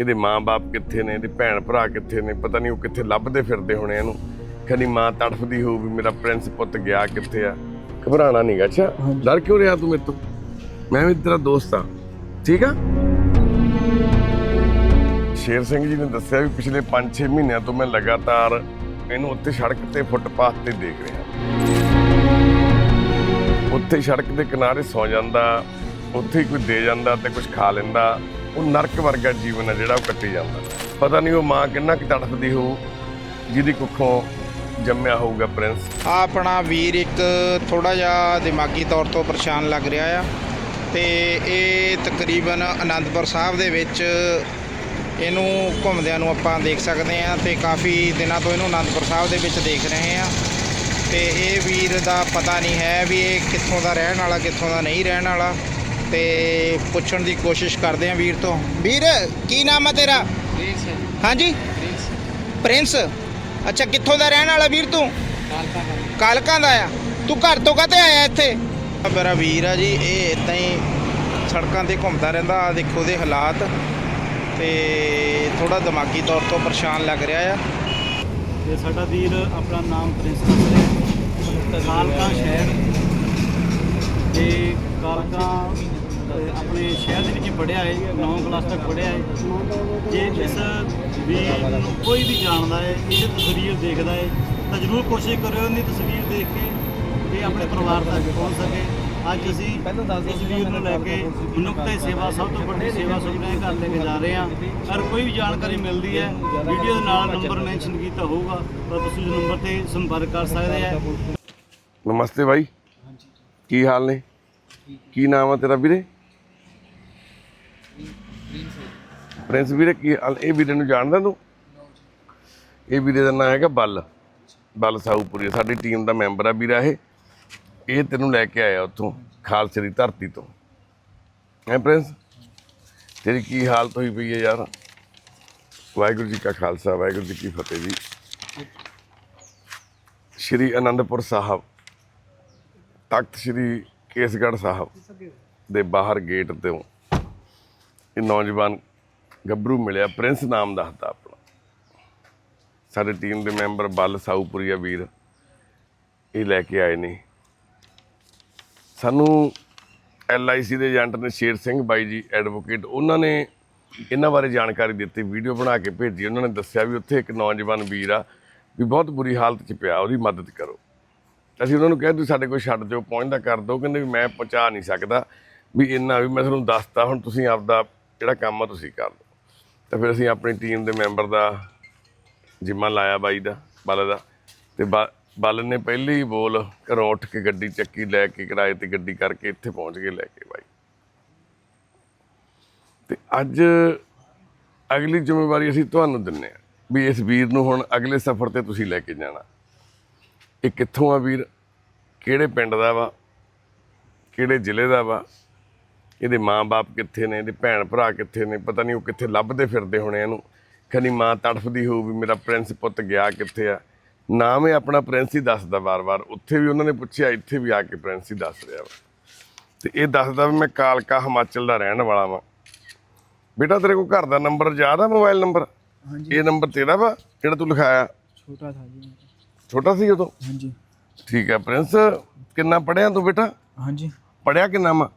ਇਹਦੇ ਮਾਂ-ਬਾਪ ਕਿੱਥੇ ਨੇ ਇਹਦੇ ਭੈਣ ਭਰਾ ਕਿੱਥੇ ਨੇ ਪਤਾ ਨਹੀਂ ਉਹ ਕਿੱਥੇ ਲੱਭਦੇ ਫਿਰਦੇ ਹੋਣੇ ਇਹਨੂੰ। ਖਨੀ ਮਾਂ ਤੜਫਦੀ ਹੋਊ ਵੀ ਮੇਰਾ ਪ੍ਰਿੰਸ ਪੁੱਤ ਗਿਆ ਕਿੱਥੇ ਆ। ਘਬਰਾਣਾ ਨਹੀਂਗਾ ਅੱਛਾ? ਡਰ ਕਿਉਂ ਰਿਹਾ ਤੂੰ ਮੇਰੇ ਤੋਂ? ਮੈਂ ਵੀ ਤੇਰਾ ਦੋਸਤ ਆ। ਠੀਕ ਆ? ਸ਼ੇਰ ਸਿੰਘ ਜੀ ਨੇ ਦੱਸਿਆ ਵੀ ਪਿਛਲੇ 5-6 ਮਹੀਨਿਆਂ ਤੋਂ ਮੈਂ ਲਗਾਤਾਰ ਇਹਨੂੰ ਉੱਥੇ ਸੜਕ ਤੇ ਫੁੱਟਪਾਥ ਤੇ ਦੇਖ ਰਿਹਾ। ਉੱਥੇ ਸੜਕ ਦੇ ਕਿਨਾਰੇ ਸੌ ਜਾਂਦਾ ਉੱਥੇ ਕੋਈ ਦੇ ਜਾਂਦਾ ਤੇ ਕੁਝ ਖਾ ਲੈਂਦਾ। ਉਹ ਨਰਕ ਵਰਗਾ ਜੀਵਨ ਹੈ ਜਿਹੜਾ ਉਹ ਕੱਟੀ ਜਾਂਦਾ। ਪਤਾ ਨਹੀਂ ਉਹ ਮਾਂ ਕਿੰਨਾ ਕੁ ਤੜਫਦੀ ਹੋਊ, ਜਿਹਦੀ ਕੁੱਖੋਂ ਜੰਮਿਆ ਹੋਊਗਾ ਪ੍ਰਿੰਸ। ਆ ਆਪਣਾ ਵੀਰ ਇੱਕ ਥੋੜਾ ਜਿਹਾ ਦਿਮਾਗੀ ਤੌਰ ਤੋਂ ਪਰੇਸ਼ਾਨ ਲੱਗ ਰਿਹਾ ਆ ਤੇ ਇਹ ਤਕਰੀਬਨ ਅਨੰਦਪੁਰ ਸਾਹਿਬ ਦੇ ਵਿੱਚ ਇਹਨੂੰ ਘੁੰਮਦਿਆਂ ਨੂੰ ਆਪਾਂ ਦੇਖ ਸਕਦੇ ਆ ਤੇ ਕਾਫੀ ਦਿਨਾਂ ਤੋਂ ਇਹਨੂੰ ਅਨੰਦਪੁਰ ਸਾਹਿਬ ਦੇ ਵਿੱਚ ਦੇਖ ਰਹੇ ਆ ਤੇ ਇਹ ਵੀਰ ਦਾ ਪਤਾ ਨਹੀਂ ਹੈ ਵੀ ਇਹ ਕਿੱਥੋਂ ਦਾ ਰਹਿਣ ਵਾਲਾ, ਕਿੱਥੋਂ ਦਾ ਨਹੀਂ ਰਹਿਣ ਵਾਲਾ। ਤੇ ਪੁੱਛਣ ਦੀ ਕੋਸ਼ਿਸ਼ ਕਰਦੇ ਆ ਵੀਰ ਤੋਂ। ਵੀਰ ਕੀ ਨਾਮ ਹੈ ਤੇਰਾ? ਪ੍ਰਿੰਸ ਹਾਂਜੀ? Prince Prince? ਅੱਛਾ ਕਿੱਥੋਂ ਦਾ ਰਹਿਣ ਵਾਲਾ ਵੀਰ ਤੂੰ? ਕਾਲਕਾ ਦਾ। ਕਾਲਕਾਂ ਦਾ ਆ। ਤੂੰ ਘਰ ਤੋਂ ਕਾਤੇ ਆਇਆ ਇੱਥੇ? ਮੇਰਾ ਵੀਰ ਆ ਜੀ ਇਹ ਇਦਾਂ ਹੀ ਸੜਕਾਂ ਤੇ ਘੁੰਮਦਾ ਰਹਿੰਦਾ ਆ ਦੇਖੋ ਉਹਦੇ ਹਾਲਾਤ। ਤੇ ਥੋੜਾ ਦਿਮਾਗੀ ਤੌਰ ਤੋਂ ਪਰੇਸ਼ਾਨ ਲੱਗ ਰਿਹਾ ਆ। ਤੇ ਸਾਡਾ ਵੀਰ ਆਪਣਾ ਨਾਮ ਪ੍ਰਿੰਸ ਕਾਲਕਾ ਸ਼ਹਿਰ। ਤੇ ਕਾਲਕਾ ਆਪਣੇ ਸ਼ਹਿਰ ਦੇ ਵਿੱਚ ਪੜਿਆ ਹੈ 9 ਕਲਾਸ ਤੱਕ ਪੜਿਆ ਹੈ। ਜੇ ਇਸ ਨੂੰ ਕੋਈ ਵੀ ਜਾਣਦਾ ਹੈ ਇਹਦੀ ਤਸਵੀਰ ਦੇਖਦਾ ਹੈ ਤਾਂ ਜ਼ਰੂਰ ਕੋਸ਼ਿਸ਼ ਕਰਿਓ ਇਹਦੀ ਤਸਵੀਰ ਦੇਖ ਕੇ ਇਹ ਆਪਣੇ ਪਰਿਵਾਰ ਤੱਕ ਪਹੁੰਚ ਸਕੇ। ਅੱਜ ਅਸੀਂ ਇਸ ਵੀਰ ਨੂੰ ਲੈ ਕੇ ਮਨੁੱਖਤਾ ਦੀ ਸੇਵਾ ਸਭ ਤੋਂ ਵੱਡੀ ਸੇਵਾ ਸੁਪਨੇ ਘਰ ਲੈ ਕੇ ਜਾ ਰਹੇ ਹਾਂ। ਅਗਰ ਕੋਈ ਵੀ ਜਾਣਕਾਰੀ ਮਿਲਦੀ ਹੈ ਵੀਡੀਓ ਦੇ ਨਾਲ ਨੰਬਰ ਮੈਂਸ਼ਨ ਕੀਤਾ ਹੋਊਗਾ ਤਾਂ ਤੁਸੀਂ ਉਸ ਨੰਬਰ ਤੇ ਸੰਪਰਕ ਕਰ ਸਕਦੇ ਆ ਨਮਸਤੇ ਬਾਈ। ਕੀ ਹਾਲ ਨੇ? ਕੀ ਨਾਮ ਆ ਤੇਰਾ ਵੀਰੇ? ਪ੍ਰਿੰਸ ਵੀਰੇ, ਕੀ ਹਾਲ? ਇਹ ਵੀਰੇ ਨੂੰ ਜਾਣਦਾ ਤੂੰ? ਇਹ ਵੀਰੇ ਦਾ ਨਾਮ ਹੈਗਾ ਬੱਲ। ਬੱਲ ਸਾਊਪੁਰੀ ਸਾਡੀ ਟੀਮ ਦਾ ਮੈਂਬਰ ਆ ਵੀਰਾ ਇਹ। ਇਹ ਤੈਨੂੰ ਲੈ ਕੇ ਆਇਆ ਉੱਥੋਂ, ਖਾਲਸੇ ਦੀ ਧਰਤੀ ਤੋਂ। ਹੈ ਪ੍ਰਿੰਸ? ਤੇਰੀ ਕੀ ਹਾਲਤ ਹੋਈ ਪਈ ਹੈ ਯਾਰ? ਵਾਹਿਗੁਰੂ ਜੀ ਕਾ ਖਾਲਸਾ, ਵਾਹਿਗੁਰੂ ਜੀ ਕੀ ਫਤਿਹ ਜੀ। ਸ਼੍ਰੀ ਅਨੰਦਪੁਰ ਸਾਹਿਬ, ਤਖਤ ਸ਼੍ਰੀ ਕੇਸਗੜ੍ਹ ਸਾਹਿਬ ਦੇ ਬਾਹਰ ਗੇਟ ਤੋਂ ਇਹ ਨੌਜਵਾਨ ਗੱਭਰੂ ਮਿਲਿਆ, ਪ੍ਰਿੰਸ ਨਾਮ ਦਾ ਦੱਸਦਾ ਆਪਣਾ। ਸਾਡੇ ਟੀਮ ਦੇ ਮੈਂਬਰ ਬੱਲ ਸਾਊਪੁਰੀਆ ਵੀਰ, ਇਹ ਲੈ ਕੇ ਆਏ ਨੇ। ਸਾਨੂੰ ਐਲਆਈਸੀ ਦੇ ਏਜੰਟ ਨੇ ਸ਼ੇਰ ਸਿੰਘ ਬਾਈ ਜੀ, ਐਡਵੋਕੇਟ, ਉਹਨਾਂ ਨੇ ਇਹਨਾਂ ਬਾਰੇ ਜਾਣਕਾਰੀ ਦਿੱਤੀ, ਵੀਡੀਓ ਬਣਾ ਕੇ ਭੇਜੀ। ਉਹਨਾਂ ਨੇ ਦੱਸਿਆ ਵੀ ਉੱਥੇ ਇੱਕ ਨੌਜਵਾਨ ਵੀਰ ਆ, ਵੀ ਬਹੁਤ ਬੁਰੀ ਹਾਲਤ 'ਚ ਪਿਆ, ਉਹਦੀ ਮਦਦ ਕਰੋ। ਅਸੀਂ ਉਹਨਾਂ ਨੂੰ ਕਿਹਾ, ਤੁਸੀਂ ਸਾਡੇ ਕੋਲ ਛੱਡ ਦਿਓ ਪਹੁੰਚਦਾ ਕਰ ਦਿਓ। ਕਹਿੰਦੇ ਵੀ ਮੈਂ ਪਹੁੰਚਾ ਨਹੀਂ ਸਕਦਾ, ਵੀ ਇੰਨਾ ਵੀ ਮੈਂ ਤੁਹਾਨੂੰ ਦੱਸਤਾ, ਹੁਣ ਤੁਸੀਂ ਆਪਦਾ ਜਿਹੜਾ ਕੰਮ ਆ ਤੁਸੀਂ ਕਰ ਲਓ। ਤਾਂ ਫਿਰ ਅਸੀਂ ਆਪਣੀ ਟੀਮ ਦੇ ਮੈਂਬਰ ਦਾ ਜਿੰਮਾ ਲਾਇਆ ਬਾਈ ਦਾ, ਬਲ ਦਾ। ਤੇ ਬਾ- ਨੇ ਪਹਿਲੇ ਹੀ ਬੋਲ ਘਰੋਂ ਉੱਠ ਕੇ ਗੱਡੀ ਚੱਕੀ, ਲੈ ਕੇ ਕਿਰਾਏ ਤੇ ਗੱਡੀ ਕਰਕੇ ਇੱਥੇ ਪਹੁੰਚ ਗਏ ਲੈ ਕੇ ਬਾਈ। ਤੇ ਅੱਜ ਅਗਲੀ ਜ਼ਿੰਮੇਵਾਰੀ ਅਸੀਂ ਤੁਹਾਨੂੰ ਦਿੰਨੇ ਆ ਵੀ ਇਸ ਵੀਰ ਨੂੰ ਹੁਣ ਅਗਲੇ ਸਫ਼ਰ ਤੇ ਤੁਸੀਂ ਲੈ ਕੇ ਜਾਣਾ। ਇਹ ਕਿੱਥੋਂ ਆ ਵੀਰ? ਕਿਹੜੇ ਪਿੰਡ ਦਾ ਵਾ? ਕਿਹੜੇ ਜ਼ਿਲ੍ਹੇ ਦਾ ਵਾ? ਇਹਦੇ ਮਾਂ-ਬਾਪ ਕਿੱਥੇ ਨੇ ਇਹਦੇ ਭੈਣ ਭਰਾ ਕਿੱਥੇ ਨੇ ਪਤਾ ਨਹੀਂ ਉਹ ਕਿੱਥੇ ਲੱਭਦੇ ਫਿਰਦੇ ਹੋਣੇ ਇਹਨੂੰ। ਖਨੀ ਮਾਂ ਤੜਫਦੀ ਹੋਊ ਵੀ ਮੇਰਾ ਪ੍ਰਿੰਸ ਪੁੱਤ ਗਿਆ ਕਿੱਥੇ ਆ? ਨਾਮ ਇਹ ਆਪਣਾ ਪ੍ਰਿੰਸ ਹੀ ਦੱਸਦਾ ਵਾਰ-ਵਾਰ। ਉੱਥੇ ਵੀ ਉਹਨਾਂ ਨੇ ਪੁੱਛਿਆ ਇੱਥੇ ਵੀ ਆ ਕੇ ਪ੍ਰਿੰਸ ਹੀ ਦੱਸ ਰਿਹਾ ਵਾ। ਤੇ ਇਹ ਦੱਸਦਾ ਵੀ ਮੈਂ ਕਾਲਕਾ ਹਿਮਾਚਲ ਦਾ ਰਹਿਣ ਵਾਲਾ ਵਾਂ। ਬੇਟਾ ਤੇਰੇ ਕੋਲ ਘਰ ਦਾ ਨੰਬਰ ਯਾਦ ਆ ਮੋਬਾਈਲ ਨੰਬਰ? ਹਾਂਜੀ। ਇਹ ਨੰਬਰ ਤੇਰਾ ਵਾ ਜਿਹੜਾ ਤੂੰ ਲਿਖਾਇਆ? ਛੋਟਾ ਥਾ ਜੀ ਛੋਟਾ ਸੀ ਉਦੋਂ? ਹਾਂਜੀ। ਠੀਕ ਹੈ ਪ੍ਰਿੰਸ ਕਿੰਨਾ ਪੜਿਆ ਤੂੰ ਬੇਟਾ? ਹਾਂਜੀ। ਪੜਿਆ ਕਿੰਨਾ ਵਾ?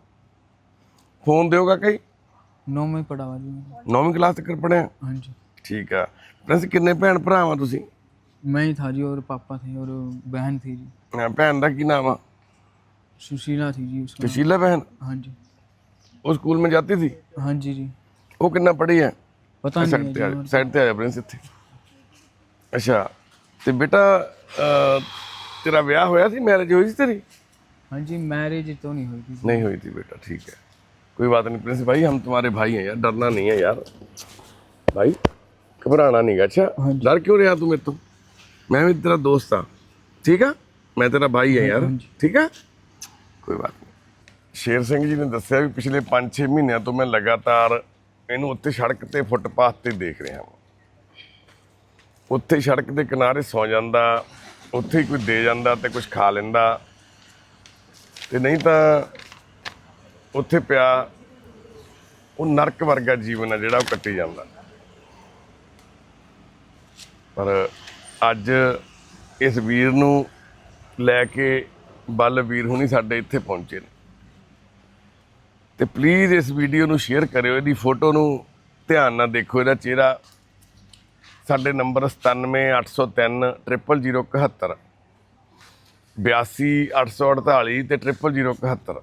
ਫੋਨ ਦਿਓਗਾ ਕਈ ਨੌਵੇਂ ਪੜਾ ਵਾ ਜੀ ਮੈਂ। ਨੌਵੀਂ ਕਲਾਸ ਤੱਕ ਪੜਿਆ ਹਾਂਜੀ ਠੀਕ ਆ ਪ੍ਰਿੰਸ ਕਿੰਨੇ ਭੈਣ ਭਰਾ ਵਾ ਤੁਸੀਂ मैं ही था जी और पापा थे और बहन थी जी ਅਹ ਭੈਣ ਦਾ ਕੀ ਨਾਮ ਆ सुशीला थी जी उसका ਸੁਸ਼ੀਲਾ ਭੈਣ हाँ जी ਉਹ ਸਕੂਲ में जाती थी हाँ जी जी ਉਹ ਕਿੰਨਾ ਪੜ੍ਹੀ ਹੈ पता नहीं ਸਾਈਡ है ਤੇ जी ਆ और- ਸਾਈਡ ਤੇ ਆ ਜਾ ਪ੍ਰਿੰਸ ਇੱਥੇ ਅੱਛਾ ਤੇ ਬੇਟਾ ਅਹ, ਤੇਰਾ ਵਿਆਹ ਹੋਇਆ ਸੀ ਮੈਰਿਜ ਹੋਈ ਸੀ ਤੇਰੀ हाँ जी मैरिज तो नहीं हुई थी नहीं हुई थी बेटा ठीक है कोई बात नहीं प्रिंस भाई हम तुम्हारे भाई हैं यार डरना नहीं है यार भाई घबराना नहीं गा अच्छा हाँ जी। डर क्यों रहा तू मेरे तो मैं भी तेरा दोस्त था ठीक है ਮੈਂ ਤੇਰਾ ਭਾਈ ਹਾਂ ਯਾਰ ਹਾਂਜੀ। ਠੀਕ ਹੈ ਕੋਈ ਬਾਤ ਨਹੀਂ ਸ਼ੇਰ ਸਿੰਘ ਜੀ ਨੇ ਦੱਸਿਆ ਵੀ ਪਿਛਲੇ 5-6 ਮਹੀਨਿਆਂ ਤੋਂ ਮੈਂ ਲਗਾਤਾਰ ਇਹਨੂੰ ਉੱਥੇ ਸੜਕ ਤੇ ਫੁੱਟਪਾਥ ਤੇ ਦੇਖ ਰਿਹਾ ਹਾਂ ਉੱਥੇ ਸੜਕ ਦੇ ਕਿਨਾਰੇ ਸੌ ਜਾਂਦਾ ਉੱਥੇ ਹੀ ਕੋਈ ਦੇ ਜਾਂਦਾ ਤੇ ਕੁਝ ਖਾ ਲੈਂਦਾ ਤੇ ਨਹੀਂ ਤਾਂ ਉੱਥੇ ਪਿਆ, ਉਹ ਨਰਕ ਵਰਗਾ ਜੀਵਨ ਆ ਜਿਹੜਾ ਉਹ ਕੱਟੀ ਜਾਂਦਾ। ਪਰ ਅੱਜ ਇਸ ਵੀਰ ਨੂੰ ਲੈ ਕੇ ਬੱਲ ਵੀਰ ਹੁਣੀ ਸਾਡੇ ਇੱਥੇ ਪਹੁੰਚੇ ਨੇ। ਤੇ ਪਲੀਜ਼ ਇਸ ਵੀਡੀਓ ਨੂੰ ਸ਼ੇਅਰ ਕਰਿਓ, ਇਹਦੀ ਫੋਟੋ ਨੂੰ ਧਿਆਨ ਨਾਲ ਦੇਖੋ, ਇਹਦਾ ਚਿਹਰਾ ਸਾਡੇ ਨੰਬਰ 97803 00071 82848 ਤੇ 00071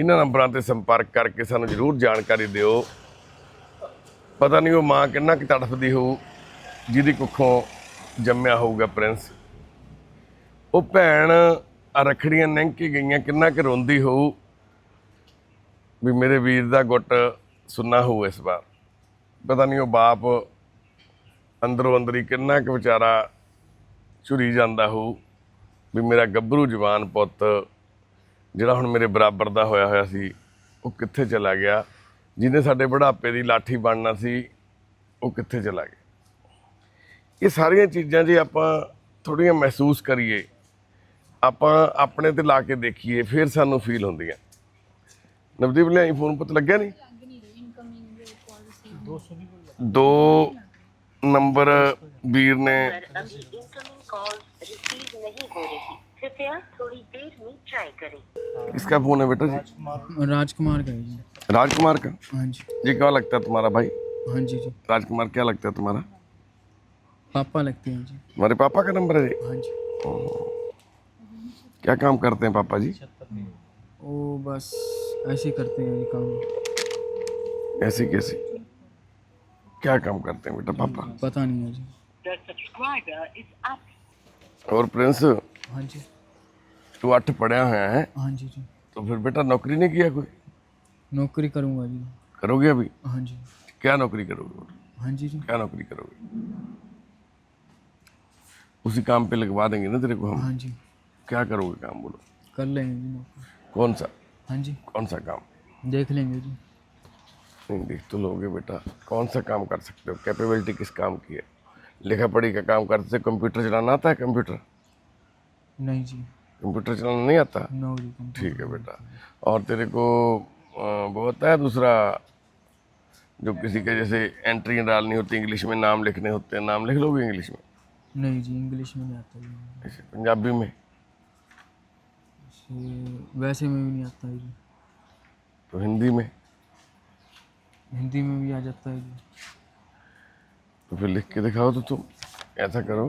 ਇਹਨਾਂ ਨੰਬਰਾਂ ਤੇ ਸੰਪਰਕ ਕਰਕੇ ਸਾਨੂੰ ਜ਼ਰੂਰ ਜਾਣਕਾਰੀ ਦਿਓ। ਪਤਾ ਨਹੀਂ ਉਹ ਮਾਂ ਕਿੰਨਾ ਕੁ ਤੜਫਦੀ ਹੋਊ, ਜਿਹਦੀ ਕੁੱਖੋਂ ਜੰਮਿਆ ਹੋਊਗਾ ਪ੍ਰਿੰਸ। ਉਹ ਭੈਣ ਰਖੜੀਆਂ ਲੰਘ ਕੇ ਗਈਆਂ, ਕਿੰਨਾ ਕੁ ਰੋਂਦੀ ਹੋਊ ਵੀ ਮੇਰੇ ਵੀਰ ਦਾ ਗੁੱਟ ਸੁੰਨਾ ਹੋਊ ਇਸ ਵਾਰ। ਪਤਾ ਨਹੀਂ ਉਹ ਬਾਪ ਅੰਦਰੋਂ ਅੰਦਰੀ ਕਿੰਨਾ ਕੁ ਵਿਚਾਰਾ ਝੁਰੀ ਜਾਂਦਾ ਹੋਊ ਵੀ ਮੇਰਾ ਗੱਭਰੂ ਜਵਾਨ ਪੁੱਤ ਜਿਹੜਾ ਹੁਣ ਮੇਰੇ ਬਰਾਬਰ ਦਾ ਹੋਇਆ ਹੋਇਆ ਸੀ, ਉਹ ਕਿੱਥੇ ਚਲਾ ਗਿਆ? ਜਿਹਨੇ ਸਾਡੇ ਬੁਢਾਪੇ ਦੀ ਲਾਠੀ ਬਣਨਾ ਸੀ, ਉਹ ਕਿੱਥੇ ਚਲਾ ਗਿਆ? ਇਹ ਸਾਰੀਆਂ ਚੀਜ਼ਾਂ ਜੇ ਆਪਾਂ ਥੋੜੀਆਂ ਮਹਿਸੂਸ ਕਰੀਏ, ਆਪਾਂ ਆਪਣੇ ਤੇ ਲਾ ਕੇ ਦੇਖੀਏ, ਫਿਰ ਸਾਨੂੰ ਫੀਲ ਹੁੰਦੀਆਂ। ਨਵਦੀਪ ਲਈ ਫੋਨ ਪੁੱਤ, ਲੱਗਿਆ ਨਹੀਂ? ਦੋ ਨੰਬਰ ਵੀਰ ਨੇ ਇਨਕਮਿੰਗ ਕਾਲ ਰਿਸੀਵ ਨਹੀਂ ਹੋ ਰਹੀ। कृपया थोड़ी देर में ट्राई करें। किसका फ़ोन है बेटा जी। राजकुमार। का है जी। राजकुमार का? हाँ जी। जी क्या लगता है तुम्हारा भाई? हाँ जी जी। राजकुमार क्या लगता है तुम्हारा? पापा लगते हैं जी। तुम्हारे पापा का नंबर है जी हाँ जी। क्या काम करते हैं पापा जी? वो बस ऐसे करते हैं काम। ऐसी कैसी? क्या काम करते हैं बेटा पापा? पता नहीं है जी। और प्रिंस? हाँ जी। तू अठ पढ़िया हुआ है हाँ जी जी। तो फिर बेटा नौकरी नहीं किया कोई? नौकरी करूँगा जी। करोगे अभी? हाँ जी। क्या नौकरी करोगे? हाँ जी जी। क्या नौकरी करोगे? उसी काम पे लगवा देंगे ना तेरे को हम? हाँ जी। क्या करोगे काम बोलो। कर लेंगे जी नौकरी। कौन सा? हाँ जी। कौन सा काम? देख लेंगे जी। नहीं देख तो लोगे बेटा। कौन सा काम कर सकते हो? कैपेबिलिटी किस काम की है? लिखा पढ़ी का काम करते कंप्यूटर चलाना आता है कंप्यूटर नहीं जी। कंप्यूटर चलाना नहीं आता? नो जी ठीक है बेटा। और तेरे को वो होता है दूसरा जो किसी के जैसे एंट्री डालनी होती है इंग्लिश में नाम लिखने होते हैं नाम लिख लोगे इंग्लिश में? नहीं जी इंग्लिश में नहीं आता जी पंजाबी में? वैसे में भी नहीं आता है जी तो हिंदी में? हिंदी में भी आ जाता है जी तो फिर लिख के दिखाओ तो तुम। ऐसा करो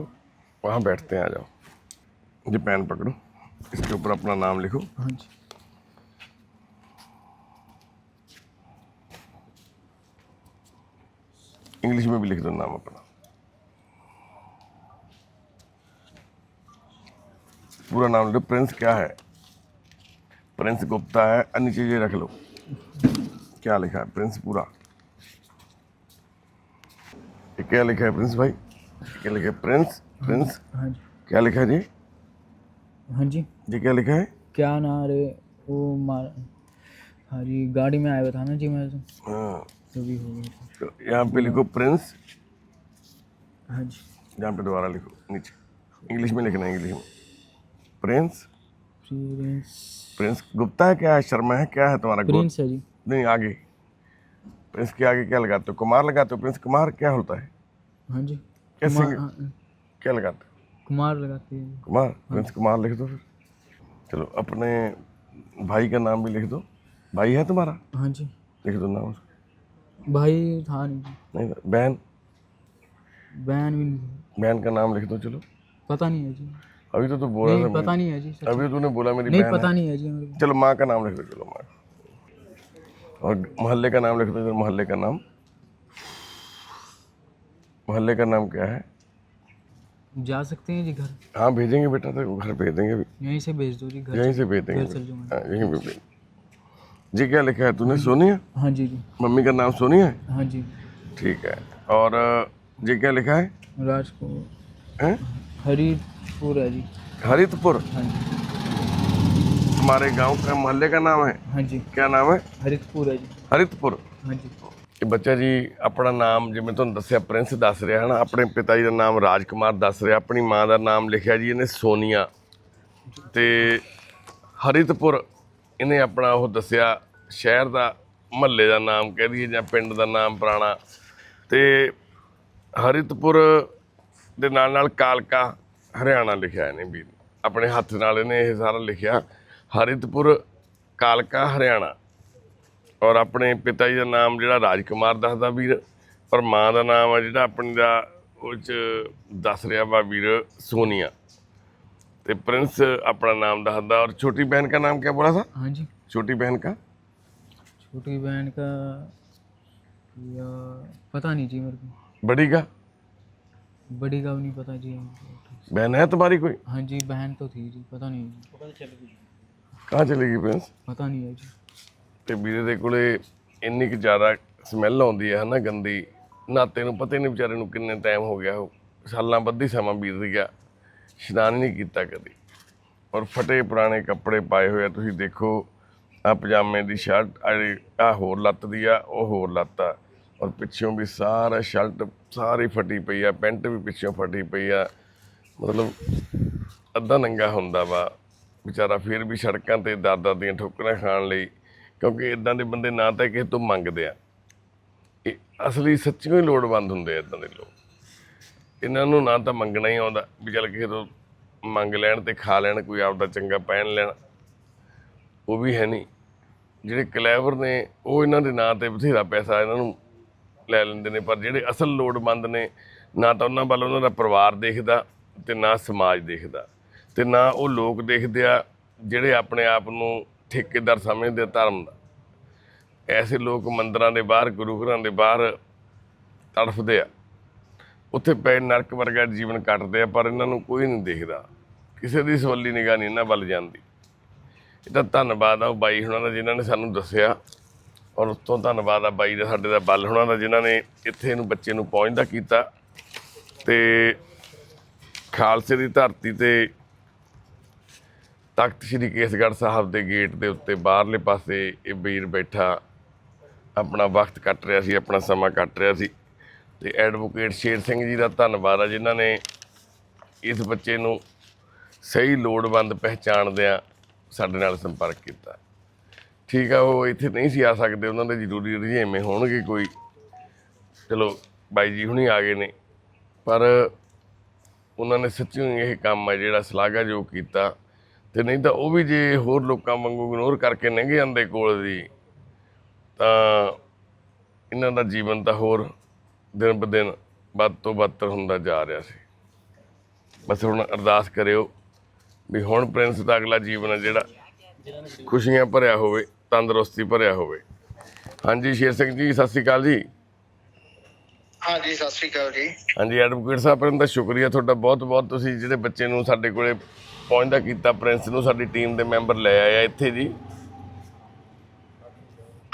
वहाँ बैठते हैं आ जाओ। ये पेन पकड़ो। इसके ऊपर अपना नाम लिखो। हाँ जी। इंग्लिश में भी लिख दो नाम अपना। पूरा नाम लिखो। प्रिंस क्या है? प्रिंस गुप्ता है। अन्य चीज़ें रख लो। क्या लिखा है? प्रिंस पूरा। क्या लिखा है प्रिंस भाई? क्या लिखा है? Prince Prince. हाँ क्या लिखा है जी? हाँ जी। जी क्या लिखा है? क्या ना रे वो मार हाँ जी गाड़ी में आया हुआ था ना जी मैं तो। हाँ। तभी हो गया तो यहाँ पे लिखो प्रिंस। हाँ जी। यहाँ पे दोबारा लिखो नीचे। इंग्लिश में लिखना है इंग्लिश में। प्रिंस। प्रिंस। प्रिंस गुप्ता है क्या? है शर्मा है क्या है तुम्हारा प्रिंस है जी। नहीं आगे। प्रिंस के आगे क्या लगाते हो? कुमार लगाते हो? प्रिंस कुमार क्या होता है? हाँ जी। कैसे हाँ, क्या लगाते हो? कुमार लगाते हैं। कुमार? प्रिंस कुमार लिख दो फिर। चलो अपने भाई का नाम भी लिख दो। भाई है तुम्हारा? हाँ जी। लिख दो नाम उसका। भाई था नहीं। नहीं था। बहन? बहन भी नहीं बहन का नाम लिख दो चलो। पता नहीं है जी। अभी तो तू बोला नहीं पता नहीं है जी अभी तो तूने बोला मेरी नहीं पता है। नहीं है जी चलो माँ का नाम लिख दो चलो माँ। और मोहल्ले का नाम लिख दो मोहल्ले का नाम। मोहल्ले का नाम क्या है? जा सकते हैं जी घर? हाँ भेजेंगे बेटा तो घर भेज देंगे यहीं से भेज दो जी घर। यहीं से भेज देंगे हाँ, यहीं पे भेज। जी क्या लिखा है? तूने हाँ सोनिया हाँ? जी जी। मम्मी का नाम सोनिया है? हाँ जी। ठीक है। और जी क्या लिखा है? राजपुर हरिपुर है जी। हरितपुर? हाँ जी। हमारे गाँव का मोहल्ले का नाम है। हाँ जी। क्या नाम है? हरितपुर है जी। हरितपुर। हाँ जी। ਇਹ ਬੱਚਾ ਜੀ ਆਪਣਾ ਨਾਮ ਜਿਵੇਂ ਤੁਹਾਨੂੰ ਦੱਸਿਆ, ਪ੍ਰਿੰਸ ਦੱਸ ਰਿਹਾ ਹੈ ਨਾ ਆਪਣੇ ਪਿਤਾ ਜੀ ਦਾ ਨਾਮ ਰਾਜ ਕੁਮਾਰ ਦੱਸ ਰਿਹਾ, ਆਪਣੀ ਮਾਂ ਦਾ ਨਾਮ ਲਿਖਿਆ ਜੀ ਇਹਨੇ ਸੋਨੀਆ। ਤੇ ਹਰਿਤਪੁਰ ਇਹਨੇ ਆਪਣਾ ਉਹ ਦੱਸਿਆ, ਸ਼ਹਿਰ ਦਾ ਮਹੱਲੇ ਦਾ ਨਾਮ ਕਹਿ ਦਈਏ ਜਾਂ ਪਿੰਡ ਦਾ ਨਾਮ ਪੁਰਾਣਾ। ਤੇ ਹਰਿਤਪੁਰ ਦੇ ਨਾਲ ਨਾਲ ਕਾਲਕਾ, ਹਰਿਆਣਾ ਲਿਖਿਆ ਇਹਨੇ ਵੀਰ ਆਪਣੇ ਹੱਥ ਨਾਲ ਇਹਨੇ ਇਹ ਸਾਰਾ ਲਿਖਿਆ। ਹਰਿਤਪੁਰ, ਕਾਲਕਾ, ਹਰਿਆਣਾ। ਔਰ ਆਪਣੇ ਪਿਤਾ ਜੀ ਦਾ ਨਾਮ ਜਿਹੜਾ ਰਾਜਕੁਮਾਰ ਦੱਸਦਾ ਵੀਰ ਪਰ ਮਾਂ ਦਾ ਨਾਮ ਆ ਜਿਹੜਾ ਆਪਣੀ ਦਾ ਉਹ ਚ ਦੱਸ ਰਿਹਾ ਵਾ ਵੀਰ ਸੋਨੀਆ ਤੇ ਪ੍ਰਿੰਸ ਆਪਣਾ ਨਾਮ ਦੱਸਦਾ ਔਰ ਛੋਟੀ बहन का नाम क्या बोला था हाँ जी छोटी बहन का छोटी बहन का या पता नहीं जी मेरे को बड़ी का बड़ी का भी नहीं पता जी बहन है तुम्हारी कोई हाँ जी बहन तो थी जी पता नहीं जी कहाँ चलेगी प्रिंस पता नहीं है जी ਤੇ ਵੀਰੇ ਦੇ ਕੋਲੇ ਇੰਨੀ ਕੁ ਜ਼ਿਆਦਾ ਸਮੈਲ ਆਉਂਦੀ ਹੈ ਹਨਾ ਗੰਦੀ। ਨਾਤੇ ਨੂੰ ਪਤਾ ਹੀ ਨਹੀਂ ਵਿਚਾਰੇ ਨੂੰ ਕਿੰਨੇ ਟਾਈਮ ਹੋ ਗਿਆ ਉਹ। ਸਾਲਾਂ ਬੱਧੀ ਸਮਾਂ ਬੀਤ ਗਿਆ। ਇਸ਼ਨਾਨ ਨਹੀਂ ਕੀਤਾ ਕਦੇ। ਔਰ ਫਟੇ ਪੁਰਾਣੇ ਕੱਪੜੇ ਪਾਏ ਹੋਏ ਆ, ਤੁਸੀਂ ਦੇਖੋ ਆ ਪਜਾਮੇ ਦੀ ਸ਼ਰਟ ਆ ਹੋਰ ਲੱਤ ਦੀ ਆ, ਉਹ ਹੋਰ ਲੱਤ ਆ। ਔਰ ਪਿੱਛੋਂ ਵੀ ਸਾਰਾ ਸ਼ਰਟ ਸਾਰੀ ਫਟੀ ਪਈ ਆ, ਪੈਂਟ ਵੀ ਪਿੱਛੋਂ ਫਟੀ ਪਈ ਆ। ਮਤਲਬ ਅੱਧਾ ਨੰਗਾ ਹੁੰਦਾ ਵਾ। ਵਿਚਾਰਾ ਫਿਰ ਵੀ ਸੜਕਾਂ ਤੇ ਦਰ ਦੀਆਂ ਠੋਕਰਾਂ ਖਾਣ ਲਈ ਕਿਉਂਕਿ ਇਦਾਂ ਦੇ ਬੰਦੇ ਨਾ ਤਾਂ ਕਿਸੇ ਤੋਂ ਮੰਗਦੇ ਆ। ਇਹ ਅਸਲੀ ਸੱਚੀਓ ਹੀ ਲੋੜਵੰਦ ਹੁੰਦੇ ਆ ਇਦਾਂ ਦੇ ਲੋਕ। ਇਹਨਾਂ ਨੂੰ ਨਾ ਤਾਂ ਮੰਗਣਾ ਹੀ ਆਉਂਦਾ ਵੀ ਚੱਲ ਕਿਸੇ ਤੋਂ ਮੰਗ ਲੈਣ ਤੇ ਖਾ ਲੈਣ, ਕੋਈ ਆਪਦਾ ਚੰਗਾ ਪਹਿਨ ਲੈਣ। ਉਹ ਵੀ ਹੈ ਨਹੀਂ। ਜਿਹੜੇ ਕਲੈਵਰ ਨੇ, ਉਹ ਇਹਨਾਂ ਦੇ ਨਾਂ ਤੇ ਬਥੇਰਾ ਪੈਸਾ ਇਹਨਾਂ ਨੂੰ ਲੈ ਲੈਂਦੇ ਨੇ, ਪਰ ਜਿਹੜੇ ਅਸਲ ਲੋੜਵੰਦ ਨੇ, ਨਾ ਤਾਂ ਉਹਨਾਂ ਵੱਲ ਉਹਨਾਂ ਦਾ ਪਰਿਵਾਰ ਦੇਖਦਾ ਤੇ ਨਾ ਸਮਾਜ ਦੇਖਦਾ ਤੇ ਨਾ ਉਹ ਲੋਕ ਦੇਖਦੇ ਆ ਜਿਹੜੇ ਆਪਣੇ ਆਪ ਨੂੰ ਠੇਕੇਦਾਰ ਸਮਝਦੇ ਆ ਧਰਮ ਦਾ। ਐਸੇ ਲੋਕ ਮੰਦਰਾਂ ਦੇ ਬਾਹਰ, ਗੁਰੂ ਘਰਾਂ ਦੇ ਬਾਹਰ ਤੜਫਦੇ ਆ। ਉੱਥੇ ਪੈ ਨਰਕ ਵਰਗਾ ਜੀਵਨ ਕੱਟਦੇ ਆ, ਪਰ ਇਹਨਾਂ ਨੂੰ ਕੋਈ ਨਹੀਂ ਦੇਖਦਾ। ਕਿਸੇ ਦੀ ਸਵੱਲੀ ਨਿਗਾਹ ਨਹੀਂ ਇਹਨਾਂ ਵੱਲ ਜਾਂਦੀ। ਇਹ ਤਾਂ ਧੰਨਵਾਦ ਆ ਉਹ ਬਾਈ ਹੁਣਾਂ ਦਾ ਜਿਨ੍ਹਾਂ ਨੇ ਸਾਨੂੰ ਦੱਸਿਆ। ਔਰ ਉਸ ਤੋਂ ਧੰਨਵਾਦ ਆ ਬਾਈ ਦਾ, ਸਾਡੇ ਦਾ ਬੱਲ ਹੁਣਾਂ ਦਾ, ਜਿਨ੍ਹਾਂ ਨੇ ਇੱਥੇ ਇਹਨੂੰ ਬੱਚੇ ਨੂੰ ਪਹੁੰਚਦਾ ਕੀਤਾ। ਤੇ ਖਾਲਸੇ ਦੀ ਧਰਤੀ ਤੇ ਤਖਤ ਸ੍ਰੀ ਕੇਸਗੜ੍ਹ ਸਾਹਿਬ ਦੇ ਗੇਟ ਦੇ ਉੱਤੇ ਬਾਹਰਲੇ ਪਾਸੇ ਇਹ ਵੀਰ ਬੈਠਾ। ਆਪਣਾ ਵਕਤ ਕੱਟ ਰਿਹਾ ਸੀ, ਆਪਣਾ ਸਮਾਂ ਕੱਟ ਰਿਹਾ ਸੀ। ਤੇ ਐਡਵੋਕੇਟ ਸ਼ੇਰ ਸਿੰਘ ਜੀ ਦਾ ਧੰਨਵਾਦ ਆ, ਜਿਨ੍ਹਾਂ ਨੇ ਇਸ ਬੱਚੇ ਨੂੰ ਸਹੀ ਲੋੜਵੰਦ ਪਹਿਚਾਣਦਿਆਂ ਸਾਡੇ ਨਾਲ ਸੰਪਰਕ ਕੀਤਾ। ਠੀਕ ਆ, ਉਹ ਇੱਥੇ ਨਹੀਂ ਸੀ ਆ ਸਕਦੇ, ਉਹਨਾਂ ਦੇ ਜ਼ਰੂਰੀ ਰੁਝੇਵੇਂ ਹੋਣਗੇ ਕੋਈ। ਚਲੋ, ਬਾਈ ਜੀ ਹੁਣੀ ਆ ਗਏ ਨੇ। ਪਰ ਉਹਨਾਂ ਨੇ ਸੱਚੀ ਇਹ ਕੰਮ ਆ ਜਿਹੜਾ ਸ਼ਲਾਘਾਯੋਗ ਕੀਤਾ। ਤੇ ਨਹੀਂ ਤਾਂ ਉਹ ਵੀ ਜੇ ਹੋਰ ਲੋਕਾਂ ਵਾਂਗੂ ਇਗਨੋਰ ਕਰਕੇ ਲੰਘ ਜਾਂਦੇ ਕੋਲ ਦੀ ਤਾਂ ਇਹਨਾਂ ਦਾ ਜੀਵਨ ਤਾਂ ਹੋਰ ਦਿਨ ਬ ਦਿਨ ਵੱਧ ਤੋਂ ਬਦਤਰ ਹੁੰਦਾ ਜਾ ਰਿਹਾ ਸੀ। ਬਸ ਹੁਣ ਅਰਦਾਸ ਕਰਿਓ ਵੀ ਹੁਣ ਪ੍ਰਿੰਸ ਦਾ ਅਗਲਾ ਜੀਵਨ ਹੈ ਜਿਹੜਾ ਖੁਸ਼ੀਆਂ ਭਰਿਆ ਹੋਵੇ ਤੰਦਰੁਸਤੀ ਭਰਿਆ ਹੋਵੇ। ਹਾਂਜੀ ਸ਼ੇਰ ਸਿੰਘ ਜੀ ਸਤਿ ਸ਼੍ਰੀ ਅਕਾਲ ਜੀ। ਹਾਂਜੀ ਸਤਿ ਸ੍ਰੀ ਅਕਾਲ ਜੀ। ਹਾਂਜੀ ਐਡਵੋਕੇਟ ਸਾਹਿਬ ਪ੍ਰਿੰਸ ਦਾ ਸ਼ੁਕਰੀਆ ਤੁਹਾਡਾ ਬਹੁਤ ਬਹੁਤ ਤੁਸੀਂ ਜਿਹੜੇ ਬੱਚੇ ਨੂੰ ਸਾਡੇ ਕੋਲੇ ਪਹੁੰਚਦਾ ਕੀਤਾ ਪ੍ਰਿੰਸ ਨੂੰ ਸਾਡੀ ਟੀਮ ਦੇ ਮੈਂਬਰ ਲੈ ਆਏ ਆ ਇੱਥੇ ਜੀ।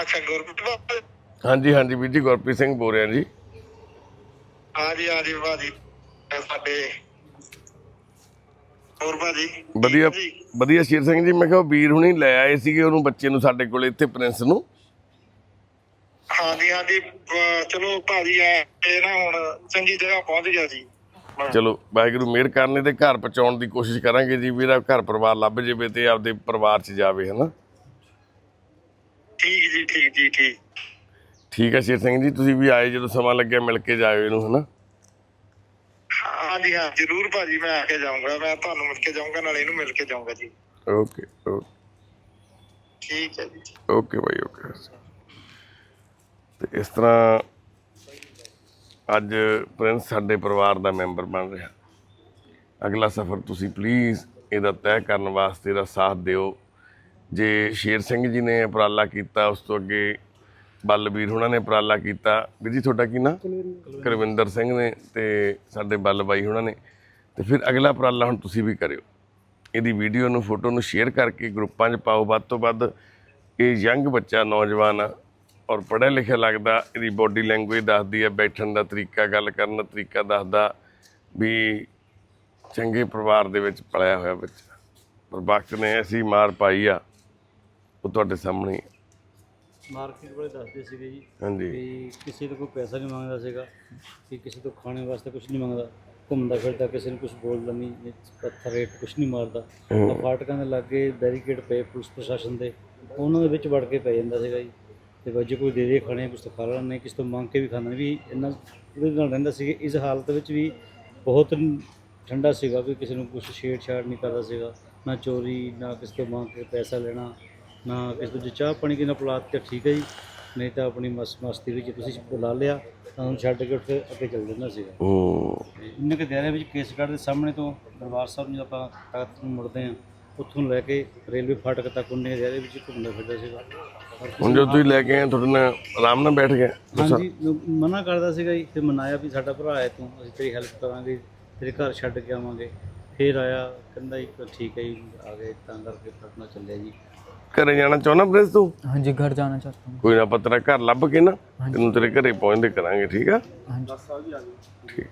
ਅੱਛਾ ਗੁਰਪ੍ਰੀਤ ਬਾਬਾ ਹਾਂਜੀ ਹਾਂਜੀ ਵੀਰ ਜੀ ਗੁਰਪ੍ਰੀਤ ਸਿੰਘ ਬੋਲ ਰਿਹਾ ਜੀ। ਹਾਂਜੀ ਹਾਂਜੀ ਇਹ ਸਾਡੇ ਹੋਰ ਭਾਜੀ ਵਧੀਆ ਵਧੀਆ ਸ਼ੇਰ ਸਿੰਘ ਜੀ ਮੈਂ ਕਿਹਾ ਵੀਰ ਹੁਣੀ ਲੈ ਆਏ ਸੀਗੇ ਉਹਨੂੰ ਬੱਚੇ ਨੂੰ ਸਾਡੇ ਕੋਲੇ ਇੱਥੇ ਪ੍ਰਿੰਸ ਨੂੰ। ਹਾਂਜੀ ਹਾਂਜੀ ਚਲੋ ਭਾਜੀ ਆ ਇਹ ਨਾ ਹੁਣ ਚੰਗੀ ਜਗ੍ਹਾ ਪਹੁੰਚ ਗਿਆ ਜੀ। ਚਲੋ ਵਾਹਿਗੁਰੂ ਮਿਹਰ ਕਰਨੇ ਤੇ ਘਰ ਪਹੁੰਚਾਉਣ ਦੀ ਕੋਸ਼ਿਸ਼ ਕਰਾਂਗੇ ਜੀ ਵੀਰਾ ਘਰ ਪਰਿਵਾਰ ਲੱਭ ਜਾਵੇ ਤੇ ਆਪਦੇ ਪਰਿਵਾਰ 'ਚ ਜਾਵੇ ਹਨਾ? ਠੀਕ ਜੀ ਠੀਕ ਜੀ ਠੀਕ। ਠੀਕ ਹੈ ਸ਼ੇਰ ਸਿੰਘ ਜੀ ਤੁਸੀਂ ਵੀ ਆਏ ਜਦੋਂ ਸਮਾਂ ਲੱਗਿਆ ਮਿਲ ਕੇ ਜਾਇਓ ਇਹਨੂੰ ਹਨਾ? ਹਾਂਜੀ ਹਾਂ ਜ਼ਰੂਰ ਭਾਜੀ ਮੈਂ ਆ ਕੇ ਜਾਊਂਗਾ ਮੈਂ ਤੁਹਾਨੂੰ ਮਿਲ ਕੇ ਜਾਊਂਗਾ ਨਾਲੇ ਇਹਨੂੰ ਮਿਲ ਕੇ ਜਾਊਂਗਾ ਜੀ। ਓਕੇ ਓਕੇ ਠੀਕ ਹੈ ਜੀ। Okay bye okay. ਤੇ ਇਸ ਤਰ੍ਹਾਂ ਅੱਜ ਪ੍ਰਿੰਸ ਸਾਡੇ ਪਰਿਵਾਰ ਦਾ ਮੈਂਬਰ ਬਣ ਰਿਹਾ। ਅਗਲਾ ਸਫ਼ਰ ਤੁਸੀਂ ਪਲੀਜ਼ ਇਹਦਾ ਤੈਅ ਕਰਨ ਵਾਸਤੇ ਦਾ ਸਾਥ ਦਿਓ। ਜੇ ਸ਼ੇਰ ਸਿੰਘ ਜੀ ਨੇ ਉਪਰਾਲਾ ਕੀਤਾ, ਉਸ ਤੋਂ ਅੱਗੇ ਬਲਬੀਰ ਹੁਣਾਂ ਨੇ ਉਪਰਾਲਾ ਕੀਤਾ। ਵੀਰ ਜੀ, ਤੁਹਾਡਾ ਕੀ ਨਾਂ? ਕਰਵਿੰਦਰ ਸਿੰਘ ਨੇ ਤੇ ਸਾਡੇ ਬੱਲ ਬਾਈ ਹੁਣਾਂ ਨੇ। ਤੇ ਫਿਰ ਅਗਲਾ ਉਪਰਾਲਾ ਹੁਣ ਤੁਸੀਂ ਵੀ ਕਰਿਓ। ਇਹਦੀ ਵੀਡੀਓ ਨੂੰ, ਫੋਟੋ ਨੂੰ ਸ਼ੇਅਰ ਕਰਕੇ ਗਰੁੱਪਾਂ 'ਚ ਪਾਓ। ਵੱਧ ਤੋਂ ਵੱਧ ਇਹ ਯੰਗ ਬੱਚਾ, ਨੌਜਵਾਨ ਆ ਔਰ ਪੜ੍ਹਿਆ ਲਿਖਿਆ ਲੱਗਦਾ ਇਹਦੀ ਬੋਡੀ ਲੈਂਗੁਏਜ ਦੱਸਦੀ ਹੈ ਬੈਠਣ ਦਾ ਤਰੀਕਾ ਗੱਲ ਕਰਨ ਦਾ ਤਰੀਕਾ ਦੱਸਦਾ ਵੀ ਚੰਗੇ ਪਰਿਵਾਰ ਦੇ ਵਿੱਚ ਪਲਿਆ ਹੋਇਆ ਬੱਚਾ। ਪਰ ਵਕਤ ਨੇ ਐਸੀ ਮਾਰ ਪਾਈ ਆ ਉਹ ਤੁਹਾਡੇ ਸਾਹਮਣੇ। ਮਾਰਕੀਟ ਵਾਲੇ ਦੱਸਦੇ ਸੀਗੇ ਜੀ ਹਾਂਜੀ। ਵੀ ਕਿਸੇ ਤੋਂ ਕੋਈ ਪੈਸਾ ਨਹੀਂ ਮੰਗਦਾ ਸੀਗਾ ਕਿ ਕਿਸੇ ਤੋਂ ਖਾਣੇ ਵਾਸਤੇ ਕੁਝ ਨਹੀਂ ਮੰਗਦਾ ਘੁੰਮਦਾ ਫਿਰਦਾ ਕਿਸੇ ਨੂੰ ਕੁਝ ਬੋਲਦਾ ਨਹੀਂ ਪੱਥਰ ਰੇਟ ਕੁਝ ਨਹੀਂ ਮਾਰਦਾ। ਫਾਟਕਾਂ ਦੇ ਲਾਗੇ ਬੈਰੀਕੇਡ ਪਏ ਪੁਲਿਸ ਪ੍ਰਸ਼ਾਸਨ ਦੇ ਉਹਨਾਂ ਦੇ ਵਿੱਚ ਵੜ ਕੇ ਪੈ ਜਾਂਦਾ ਸੀਗਾ ਜੀ। ਤੇ ਬੱਜੇ ਕੋਈ ਦੇ ਦੇ ਖਾਣੇ ਕੁਝ ਤਾਂ ਖਾ ਲੈਣਾ ਨਹੀਂ ਕਿਸੇ ਤੋਂ ਮੰਗ ਕੇ ਵੀ ਨਹੀਂ ਵੀ ਇੰਨਾ ਉਹਦੇ ਨਾਲ ਰਹਿੰਦਾ ਸੀ ਇਸ ਹਾਲਤ ਵਿੱਚ ਵੀ ਬਹੁਤ ਠੰਡਾ ਸੀਗਾ ਵੀ ਕਿਸੇ ਨੂੰ ਕੁਝ ਛੇੜਛਾੜ ਨਹੀਂ ਕਰਦਾ ਸੀਗਾ। ਨਾ ਚੋਰੀ ਨਾ ਕਿਸੇ ਤੋਂ ਮੰਗ ਕੇ ਪੈਸਾ ਲੈਣਾ ਨਾ ਕਿਸੇ ਤੋਂ ਚਾਹ ਪਾਣੀ ਕਿਨਾ ਪਲਾਤ ਤੇ ਠੀਕ ਹੈ ਜੀ। ਨਹੀਂ ਤਾਂ ਆਪਣੀ ਮਸ ਮਸਤੀ ਵਿੱਚ ਤੁਸੀਂ ਬੁਲਾ ਲਿਆ ਤਾਂ ਛੱਡ ਕੇ ਕੇ ਅੱਗੇ ਚੱਲ ਜਾਂਦਾ ਸੀਗਾ। ਹੂੰ ਇੰਨੇ ਕੁ ਦਾਇਰੇ ਵਿੱਚ ਕੇਸਗੜ੍ਹ ਦੇ ਸਾਹਮਣੇ ਤੋਂ ਦਰਬਾਰ ਸਾਹਿਬ ਨੂੰ ਆਪਾਂ ਤਖਤ ਨੂੰ ਮੁੜਦੇ ਹਾਂ ਉੱਥੋਂ ਲੈ ਕੇ ਰੇਲਵੇ ਫਾਟਕ ਤੱਕ ਉਹਨੇ ਜਿਹਦੇ ਵਿੱਚ ਘੁੰਮਦਾ ਫਿਰਦਾ ਸੀਗਾ। ਹੁਣ ਜੋ ਤੁਸੀਂ ਲੈ ਕੇ ਆਏ ਤੁਹਾਡੇ ਨਾਲ ਆਰਾਮ ਨਾਲ ਬੈਠ ਗਏ ਹਾਂਜੀ ਮਨਾ ਕਰਦਾ ਸੀਗਾ ਜੀ ਤੇ ਮਨਾਇਆ ਵੀ ਸਾਡਾ ਭਰਾ ਹੈ ਤੂੰ ਅਸੀਂ ਤੇਰੀ ਹੈਲਪ ਕਰਾਂਗੇ ਤੇਰੇ ਘਰ ਛੱਡ ਕੇ ਆਵਾਂਗੇ। ਫੇਰ ਆਇਆ ਕਹਿੰਦਾ ਇੱਕ ਠੀਕ ਹੈ ਜੀ ਆ ਗਏ ਤਾਂ ਕਰਕੇ ਪਟਨਾ ਚੱਲਿਆ ਜੀ। ਘਰੇ ਜਾਣਾ ਚਾਹੁੰਦਾ ਪ੍ਰੇਸ ਤੂੰ? ਹਾਂਜੀ ਘਰ ਜਾਣਾ ਚਾਹਤਾ ਹਾਂ ਕੋਈ ਨਾ ਪਤਰਾ ਘਰ ਲੱਭ ਕੇ ਨਾ ਤੈਨੂੰ ਤੇਰੇ ਘਰੇ ਪਹੁੰਚਦੇ ਕਰਾਂਗੇ ਠੀਕ ਆ? ਹਾਂਜੀ। ਬਸ ਆ ਵੀ ਆ ਗਏ ਠੀਕ।